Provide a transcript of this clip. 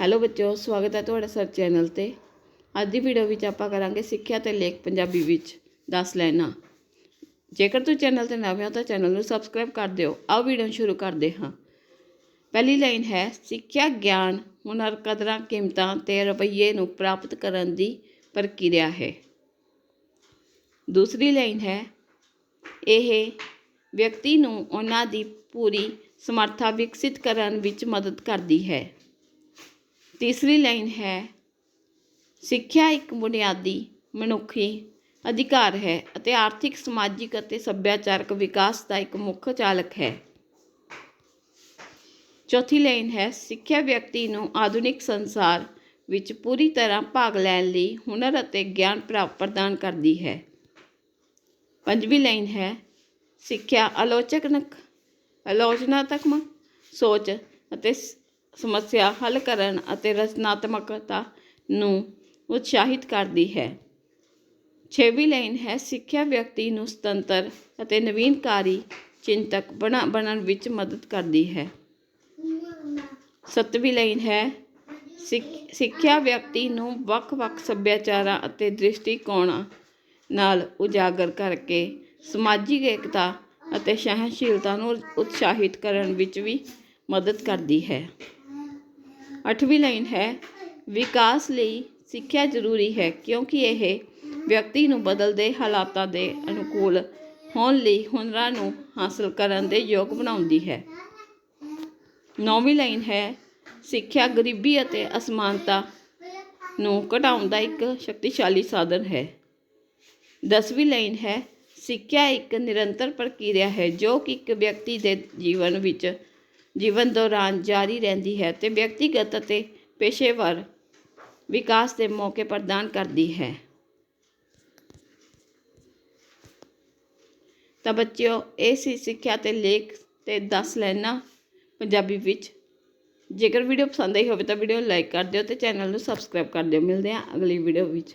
Hello ਬੱਚਿਓ, ਸਵਾਗਤ ਹੈ ਤੁਹਾਡਾ ਸਰ ਚੈਨਲ ਤੇ। ਅੱਜ ਦੀ ਵੀਡੀਓ ਵਿੱਚ ਆਪਾਂ ਕਰਾਂਗੇ ਸਿੱਖਿਆ ਤੇ ਲੇਖ ਪੰਜਾਬੀ ਵਿੱਚ 10 ਲੈਣਾ। ਜੇਕਰ ਤੁਸੀਂ ਚੈਨਲ ਤੇ ਨਵੇਂ ਹੋ ਤਾਂ ਚੈਨਲ ਨੂੰ ਸਬਸਕ੍ਰਾਈਬ ਕਰ ਦਿਓ। ਆਓ ਵੀਡੀਓ ਸ਼ੁਰੂ ਕਰਦੇ ਹਾਂ। ਪਹਿਲੀ ਲਾਈਨ ਹੈ, ਸਿੱਖਿਆ ਗਿਆਨ ਹੁਨਰ, ਕਦਰਾਂ, ਕੀਮਤਾਂ ਤੇ ਰਵੱਈਏ ਨੂੰ ਪ੍ਰਾਪਤ ਕਰਨ ਦੀ ਪ੍ਰਕਿਰਿਆ ਹੈ। ਦੂਸਰੀ ਲਾਈਨ ਹੈ, ਇਹ ਵਿਅਕਤੀ ਨੂੰ ਉਹਨਾਂ ਦੀ ਪੂਰੀ ਸਮਰੱਥਾ ਵਿਕਸਿਤ ਕਰਨ ਵਿੱਚ ਮਦਦ ਕਰਦੀ ਹੈ। ਤੀਸਰੀ ਲਾਈਨ ਹੈ, ਸਿੱਖਿਆ ਇੱਕ ਬੁਨਿਆਦੀ ਮਨੁੱਖੀ ਅਧਿਕਾਰ ਹੈ ਅਤੇ ਆਰਥਿਕ, ਸਮਾਜਿਕ ਅਤੇ ਸੱਭਿਆਚਾਰਕ ਵਿਕਾਸ ਦਾ ਇੱਕ ਮੁੱਖ ਚਾਲਕ ਹੈ। ਚੌਥੀ ਲਾਈਨ ਹੈ, ਸਿੱਖਿਆ ਵਿਅਕਤੀ ਨੂੰ ਆਧੁਨਿਕ ਸੰਸਾਰ ਵਿੱਚ ਪੂਰੀ ਤਰ੍ਹਾਂ ਭਾਗ ਲੈਣ ਲਈ ਹੁਨਰ ਅਤੇ ਗਿਆਨ ਪ੍ਰਾਪਤ ਪ੍ਰਦਾਨ ਕਰਦੀ ਹੈ। ਪੰਜਵੀਂ ਲਾਈਨ ਹੈ, ਸਿੱਖਿਆ ਆਲੋਚਨਾਤਮਕ ਆਲੋਚਨਾਤਮਕ ਸੋਚ ਅਤੇ ਸਮੱਸਿਆ ਹੱਲ ਕਰਨ ਅਤੇ ਰਚਨਾਤਮਕਤਾ ਨੂੰ ਉਤਸ਼ਾਹਿਤ ਕਰਦੀ ਹੈ। ਛੇਵੀਂ ਲਾਈਨ ਹੈ, ਸਿੱਖਿਆ ਵਿਅਕਤੀ ਨੂੰ ਸੁਤੰਤਰ ਅਤੇ ਨਵੀਨਕਾਰੀ ਚਿੰਤਕ ਬਣਾ, ਬਣਨ ਵਿੱਚ ਮਦਦ ਕਰਦੀ ਹੈ। ਸੱਤਵੀਂ ਲਾਈਨ ਹੈ, ਸਿੱਖ- ਸਿੱਖਿਆ ਵਿਅਕਤੀ ਨੂੰ ਵੱਖ-ਵੱਖ ਸੱਭਿਆਚਾਰਾਂ ਅਤੇ ਦ੍ਰਿਸ਼ਟੀਕੋਣਾਂ ਨਾਲ ਉਜਾਗਰ ਕਰਕੇ ਸਮਾਜਿਕ ਏਕਤਾ ਅਤੇ ਸਹਿਣਸ਼ੀਲਤਾ ਨੂੰ ਉਤਸ਼ਾਹਿਤ ਕਰਨ ਵਿੱਚ ਵੀ ਮਦਦ ਕਰਦੀ ਹੈ। ਅੱਠਵੀਂ ਲਾਈਨ ਹੈ, ਵਿਕਾਸ ਲਈ ਸਿੱਖਿਆ ਜ਼ਰੂਰੀ ਹੈ ਕਿਉਂਕਿ ਇਹ ਵਿਅਕਤੀ ਨੂੰ ਬਦਲਦੇ ਹਾਲਾਤਾਂ ਦੇ ਅਨੁਕੂਲ ਹੋਣ ਲਈ ਹੁਨਰਾਂ ਨੂੰ ਹਾਸਲ ਕਰਨ ਦੇ ਯੋਗ ਬਣਾਉਂਦੀ ਹੈ। ਨੌਵੀਂ ਲਾਈਨ ਹੈ, ਸਿੱਖਿਆ ਗਰੀਬੀ ਅਤੇ ਅਸਮਾਨਤਾ ਨੂੰ ਘਟਾਉਣ ਦਾ ਇੱਕ ਸ਼ਕਤੀਸ਼ਾਲੀ ਸਾਧਨ ਹੈ। ਦਸਵੀਂ ਲਾਈਨ ਹੈ, ਸਿੱਖਿਆ ਇੱਕ ਨਿਰੰਤਰ ਪ੍ਰਕਿਰਿਆ ਹੈ ਜੋ ਕਿ ਇੱਕ ਵਿਅਕਤੀ ਦੇ ਜੀਵਨ ਵਿੱਚ ਜੀਵਨ ਦੌਰਾਨ ਜਾਰੀ ਰਹਿੰਦੀ ਹੈ ਅਤੇ ਵਿਅਕਤੀਗਤ ਅਤੇ ਪੇਸ਼ੇਵਰ ਵਿਕਾਸ ਦੇ ਮੌਕੇ ਪ੍ਰਦਾਨ ਕਰਦੀ ਹੈ। ਤਾਂ ਬੱਚਿਓ, ਇਹ ਸੀ ਸਿੱਖਿਆ ਤੇ ਲੇਖ ਤੇ 10 ਲਾਈਨਾਂ ਪੰਜਾਬੀ ਵਿੱਚ। ਜੇਕਰ ਵੀਡੀਓ ਪਸੰਦ ਆਈ ਹੋਵੇ ਤਾਂ ਵੀਡੀਓ ਨੂੰ ਲਾਈਕ ਕਰ ਦਿਓ ਤੇ ਚੈਨਲ ਨੂੰ ਸਬਸਕ੍ਰਾਈਬ ਕਰ ਦਿਓ। ਮਿਲਦੇ ਹਾਂ ਅਗਲੀ ਵੀਡੀਓ ਵਿੱਚ।